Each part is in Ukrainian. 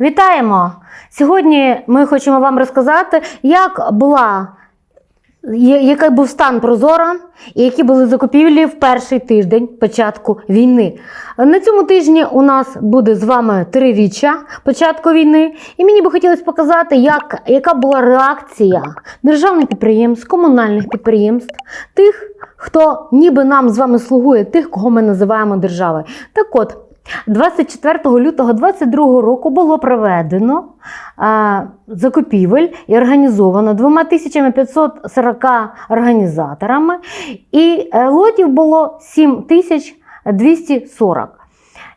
Вітаємо! Сьогодні ми хочемо вам розказати, як була, який був стан Прозора і які були закупівлі в перший тиждень початку війни. На цьому тижні у нас буде з вами триріччя початку війни, і мені би хотілося показати, як, яка була реакція державних підприємств, комунальних підприємств, тих, хто ніби нам з вами слугує, тих, кого ми називаємо державою. Так от. 24 лютого 2022 року було проведено а, закупівель і організовано 2540 організаторами, і е, лотів було 7240.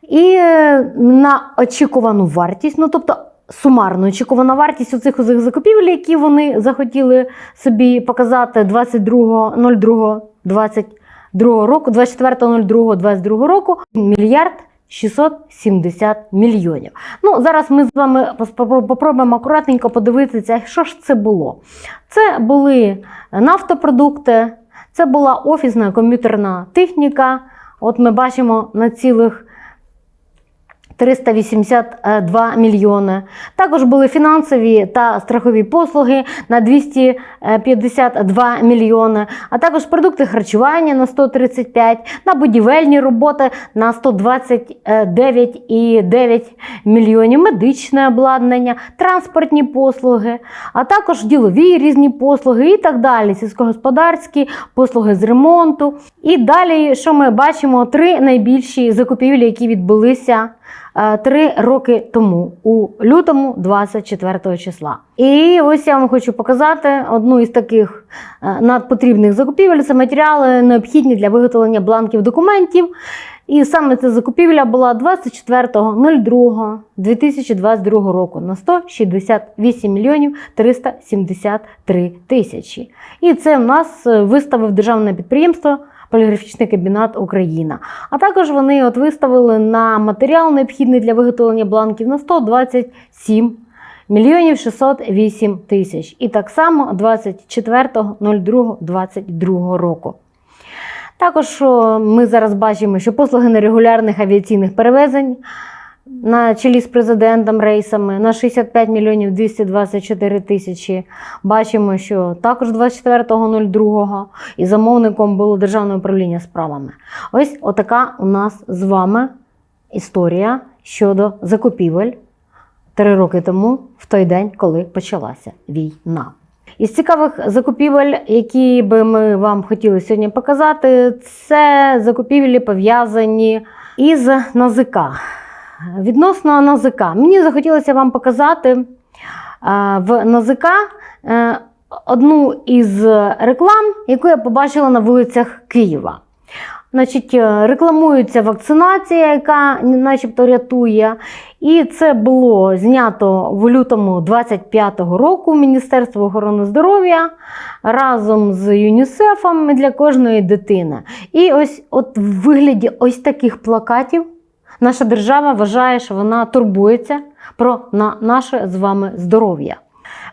І е, на очікувану вартість, ну тобто сумарно очікувана вартість у цих закупівель, які вони захотіли собі показати 22.02.22 року, 24.02.22 року, мільярд 670 мільйонів. Ну, зараз ми з вами попробуємо акуратненько подивитися, що ж це було. Це були нафтопродукти, це була офісна комп'ютерна техніка. От ми бачимо на цілих 382 мільйони. Також були фінансові та страхові послуги на 252 мільйони, а також продукти харчування на 135, на будівельні роботи на 129,9 мільйонів, медичне обладнання, транспортні послуги, а також ділові різні послуги і так далі, сільськогосподарські послуги з ремонту. І далі, що ми бачимо, три найбільші закупівлі, які відбулися три роки тому, у лютому 24 числа. І ось я вам хочу показати одну із таких е, надпотрібних закупівель. Це матеріали необхідні для виготовлення бланків документів. І саме ця закупівля була 24.02.2022 року на 168 мільйонів 373 тисячі. І це в нас е, виставив державне підприємство Поліграфічний кабінет Україна. А також вони от виставили на матеріал необхідний для виготовлення бланків на 127 мільйонів 608 тисяч. І так само 24.02.22 року. Також ми зараз бачимо, що послуги нерегулярних авіаційних перевезень на чолі з президентом рейсами на 65 мільйонів 224 тисячі. Бачимо, що також 24.02 і замовником було Державне управління справами. Ось отака у нас з вами історія щодо закупівель три роки тому, в той день, коли почалася війна. Із цікавих закупівель, які би ми вам хотіли сьогодні показати, це закупівлі пов'язані із НАЗК. Відносно НАЗК, мені захотілося вам показати е, в НАЗК е, одну із реклам, яку я побачила на вулицях Києва. Значить, е, рекламується вакцинація, яка начебто рятує. І це було знято в лютому 25-го року Міністерство охорони здоров'я разом з ЮНІСЕФом для кожної дитини. І ось от в вигляді ось таких плакатів наша держава вважає, що вона турбується про на наше з вами здоров'я.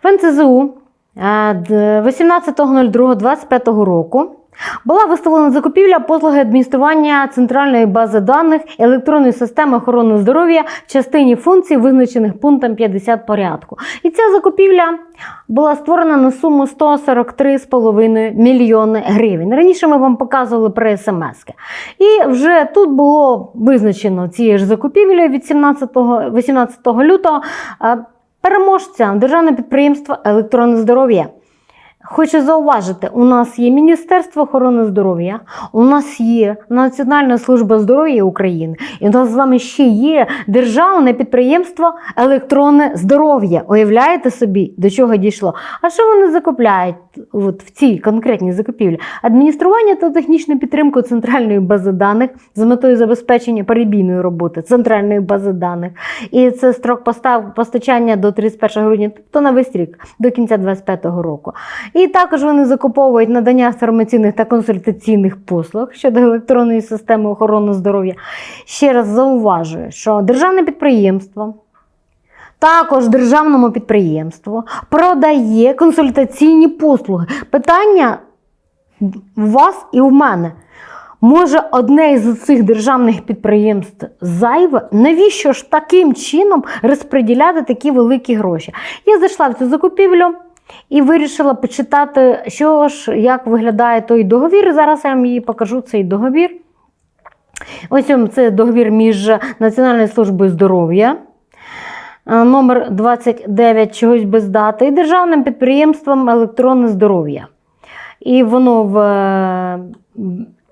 В НЦЗУ е, д- 18.02.25 року була виставлена закупівля послуги адміністрування центральної бази даних електронної системи охорони здоров'я в частині функцій, визначених пунктом 50 порядку. І ця закупівля була створена на суму 143,5 мільйони гривень. Раніше ми вам показували при смс. І вже тут було визначено цією ж закупівлею від 17, 18 лютого е, переможця державне підприємство електронне здоров'я. Хочу зауважити, у нас є Міністерство охорони здоров'я, у нас є Національна служба здоров'я України, і у нас з вами ще є державне підприємство електронне здоров'я. Уявляєте собі, до чого дійшло? А що вони закупляють от в цій конкретній закупівлі? Адміністрування та технічну підтримку центральної бази даних з метою забезпечення перебійної роботи центральної бази даних. І це строк постав постачання до 31 грудня, тобто на весь рік, до кінця 2025 року. І також вони закуповують надання інформаційних та консультаційних послуг щодо електронної системи охорони здоров'я. Ще раз зауважую, що державне підприємство. Також державному підприємству продає консультаційні послуги. Питання у вас і у мене. Може, одне із цих державних підприємств зайве? Навіщо ж таким чином розподіляти такі великі гроші? Я зайшла в цю закупівлю і вирішила почитати, що ж, як виглядає той договір. Зараз я вам її покажу цей договір. Ось це договір між Національною службою здоров'я. е, Номер 29 чогось без дати, і державним підприємством електронне здоров'я. І воно в, е,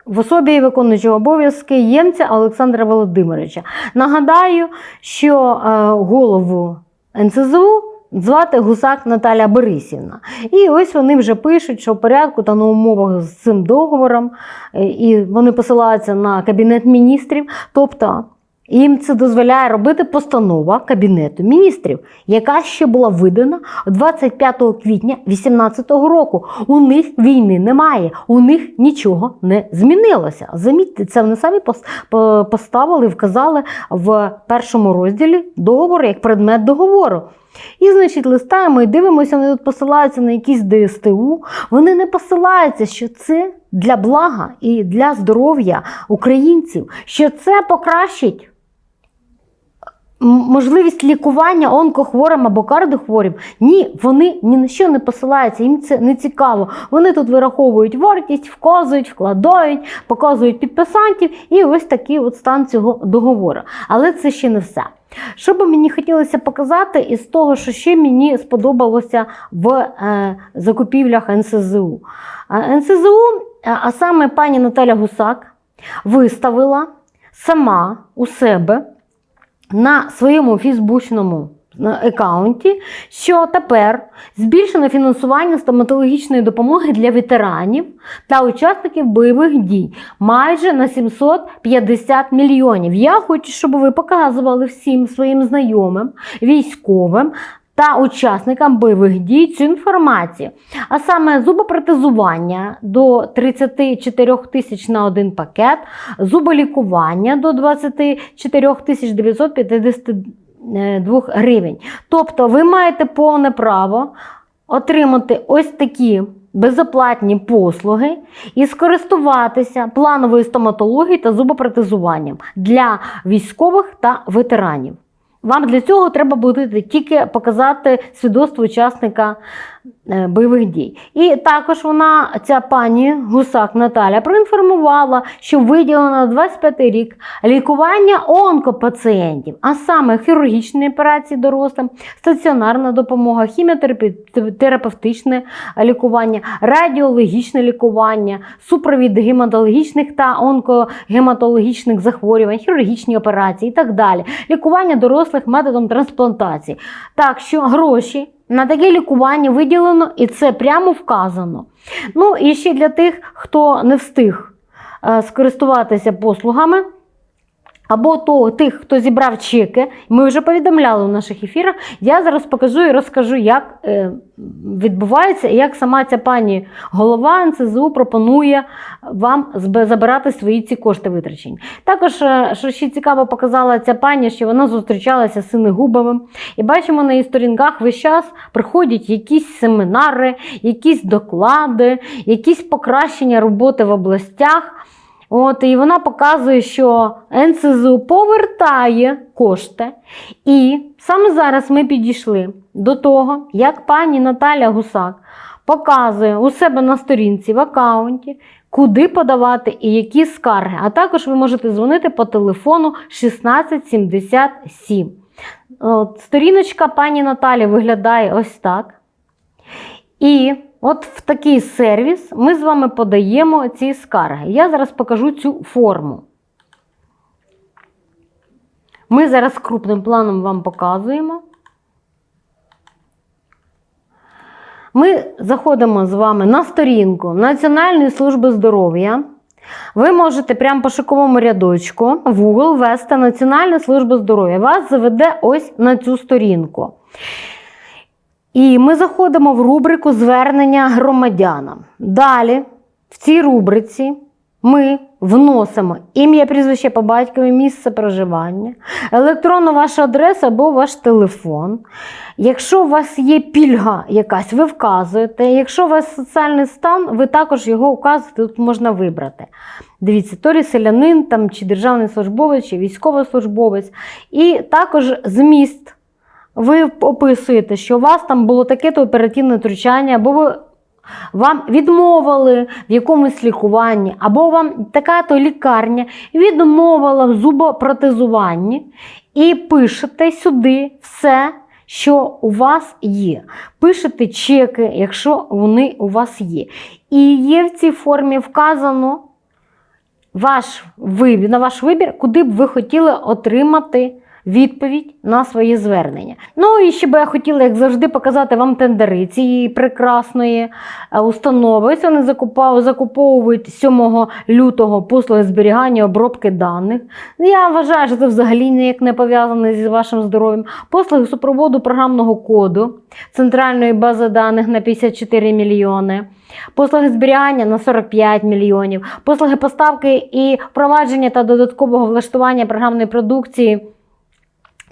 в особі виконуючого обов'язки ємця Олександра Володимировича. Нагадаю, що е, голову НСЗУ звати Гусак Наталя Борисівна. І ось вони вже пишуть, що в порядку та на умовах з цим договором, е, і вони посилаються на Кабінет міністрів. Тобто їм це дозволяє робити постанова Кабінету міністрів, яка ще була видана 25 квітня 2018 року. У них війни немає, у них нічого не змінилося. Замітьте, це вони самі поставили, вказали в першому розділі договору як предмет договору. І, значить, листаємо і дивимося, вони тут посилаються на якісь ДСТУ. Вони не посилаються, що це для блага і для здоров'я українців, що це покращить можливість лікування онкохворим або кардіохворим. Ні, вони ні на що не посилаються, їм це не цікаво. Вони тут вираховують вартість, вказують, вкладають, показують підписантів і ось такий от стан цього договору. Але це ще не все. Що би мені хотілося показати із того, що ще мені сподобалося в е, закупівлях НСЗУ. Е, НСЗУ, е, а саме пані Наталя Гусак, виставила сама у себе на своєму фейсбучному аккаунті, що тепер збільшено фінансування стоматологічної допомоги для ветеранів та учасників бойових дій майже на 750 мільйонів. Я хочу, щоб ви показували всім своїм знайомим, військовим. Та учасникам бойових дій цю інформацію. А саме зубопротезування до 34 тисяч на один пакет, зуболікування до 24 тисяч 952 гривень. Тобто ви маєте повне право отримати ось такі безоплатні послуги і скористуватися плановою стоматологією та зубопротезуванням для військових та ветеранів. Вам для цього треба буде тільки показати свідоцтво учасника бойових дій. І також вона, ця пані Гусак Наталя, проінформувала, що виділено 25 рік лікування онкопацієнтів, а саме хірургічні операції дорослим, стаціонарна допомога, хіміотерапевтичне лікування, радіологічне лікування, супровід гематологічних та онкогематологічних захворювань, хірургічні операції і так далі. Лікування дорослих методом трансплантації. Так що гроші на таке лікування виділено, і це прямо вказано. Ну і ще для тих, хто не встиг е, скористуватися послугами. Або то тих, хто зібрав чеки, ми вже повідомляли у наших ефірах. Я зараз покажу і розкажу, як е, відбувається і як сама ця пані голова НСЗУ пропонує вам забирати свої ці кошти витрачені. Також, е, що ще цікаво, показала ця пані, що вона зустрічалася з Синегубовим. І бачимо на її сторінках весь час приходять якісь семінари, якісь доклади, якісь покращення роботи в областях. От, і вона показує, що НСЗУ повертає кошти. І саме зараз ми підійшли до того, як пані Наталя Гусак показує у себе на сторінці в аккаунті, куди подавати і які скарги. А також ви можете дзвонити по телефону 1677. От, сторіночка пані Наталі виглядає ось так. І от в такий сервіс ми з вами подаємо ці скарги. Я зараз покажу цю форму. Ми зараз крупним планом вам показуємо. Ми заходимо з вами на сторінку Національної служби здоров'я. Ви можете прямо по шиковому рядочку в Google ввести Національна служба здоров'я. Вас заведе ось на цю сторінку. І ми заходимо в рубрику Звернення громадянам. Далі, в цій рубриці, ми вносимо ім'я, прізвище по батькові, місце проживання, електронну вашу адресу або ваш телефон. Якщо у вас є пільга якась, ви вказуєте. Якщо у вас соціальний стан, ви також його вказуєте, тут можна вибрати. Дивіться, то лі селянин там, чи державний службовець, чи військовослужбовець. І також зміст. Ви описуєте, що у вас там було таке-то оперативне втручання, або ви вам відмовили в якомусь лікуванні, або вам така-то лікарня відмовила в зубопротезуванні, і пишете сюди все, що у вас є. Пишете чеки, якщо вони у вас є. І є в цій формі вказано ваш вибір, на ваш вибір, куди б ви хотіли отримати відповідь на своє звернення. Ну і ще би я хотіла, як завжди, показати вам тендери цієї прекрасної е, установи. Ось вони закуповують 7 лютого послуги зберігання обробки даних. Я вважаю, що це взагалі ніяк не пов'язане зі вашим здоров'ям. Послуги супроводу програмного коду центральної бази даних на 54 мільйони. Послуги зберігання на 45 мільйонів, послуги поставки і впровадження та додаткового влаштування програмної продукції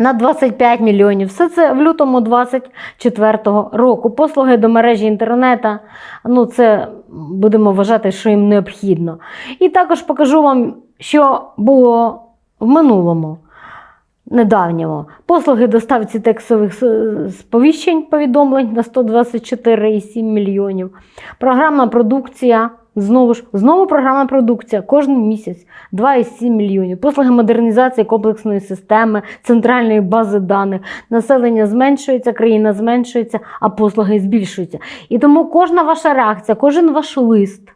на 25 мільйонів. Все це в лютому 24 року. Послуги до мережі інтернету, ну це будемо вважати, що їм необхідно. І також покажу вам, що було в минулому. Недавньому послуги доставці текстових сповіщень повідомлень на 124,7 мільйонів. Програмна продукція, знову ж знову програмна продукція кожен місяць 2,7 мільйонів. Послуги модернізації комплексної системи, центральної бази даних. Населення зменшується, країна зменшується, а послуги збільшуються. І тому кожна ваша реакція, кожен ваш лист,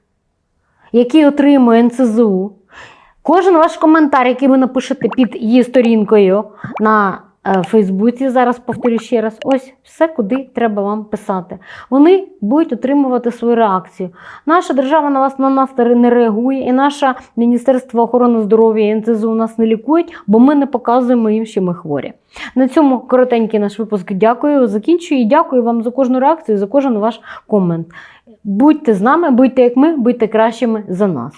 який отримує НЦЗУ, Кожен ваш коментар, який ви напишете під її сторінкою на е, Фейсбуці, зараз повторю ще раз, ось все, куди треба вам писати. Вони будуть отримувати свою реакцію. Наша держава на вас на нас не реагує, і наше Міністерство охорони здоров'я і НЦЗУ нас не лікують, бо ми не показуємо їм, що ми хворі. На цьому коротенький наш випуск дякую. Закінчую і дякую вам за кожну реакцію, за кожен ваш комент. Будьте з нами, будьте як ми, будьте кращими за нас.